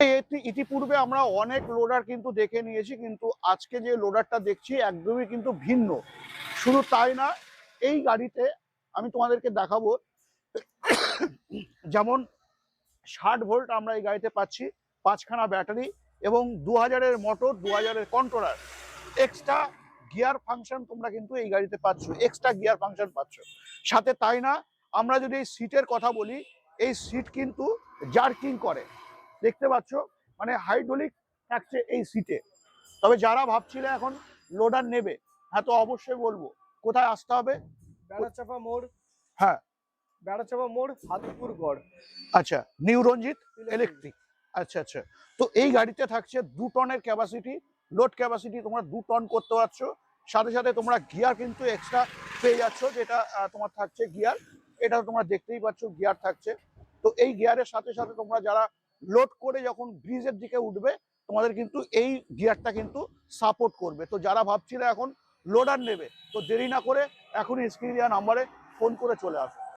ইতিপূর্বে আমরা অনেক লোডার কিন্তু দেখে নিয়েছি, কিন্তু আজকে যে লোডারটা দেখছি একদমই কিন্তু ভিন্ন। শুধু তাই না, এই গাড়িতে আমি তোমাদেরকে দেখাবো, যেমন ষাট ভোল্ট আমরা এই গাড়িতে পাচ্ছি, পাঁচখানা ব্যাটারি এবং দু হাজারের মোটর দু হাজারের কন্ট্রোলার এক্সট্রা গিয়ার ফাংশন তোমরা কিন্তু এই গাড়িতে পাচ্ছ এক্সট্রা গিয়ার ফাংশন পাচ্ছ। সাথে তাই না, আমরা যদি এই সিটের কথা বলি, এই সিট কিন্তু জার্কিং করে। দেখতে পাচ্ছ মানে হাইড্রোলিক থাকছে এই সিটে তবে যারা ভাবছিলে এখন লোডার নেবে হ্যাঁ তো অবশ্যই বলব কোথায় আসতে হবে? বেড়াচাপা মোড়। হ্যাঁ। বেড়াচাপা মোড় হাতিপুর গড়। আচ্ছা নিউ রঞ্জিত ইলেকট্রিক আচ্ছা আচ্ছা। তো এই গাড়িতে থাকছে দু টনের ক্যাপাসিটি লোড ক্যাপাসিটি তোমরা দু টন করতে পারছ। সাথে সাথে তোমরা গিয়ার কিন্তু এক্সট্রা পেয়ে যাচ্ছ যেটা তোমার থাকছে গিয়ার এটা তোমরা দেখতেই পাচ্ছ গিয়ার থাকছে। তো এই গিয়ারের সাথে সাথে তোমরা যারা লোড করে যখন ব্রিজের দিকে উঠবে, তোমাদের কিন্তু এই গিয়ারটা কিন্তু সাপোর্ট করবে। তো যারা ভাবছিল এখন লোডার নেবে, তো দেরি না করে এখনই স্ক্রিন নাম্বারে ফোন করে চলে আসো।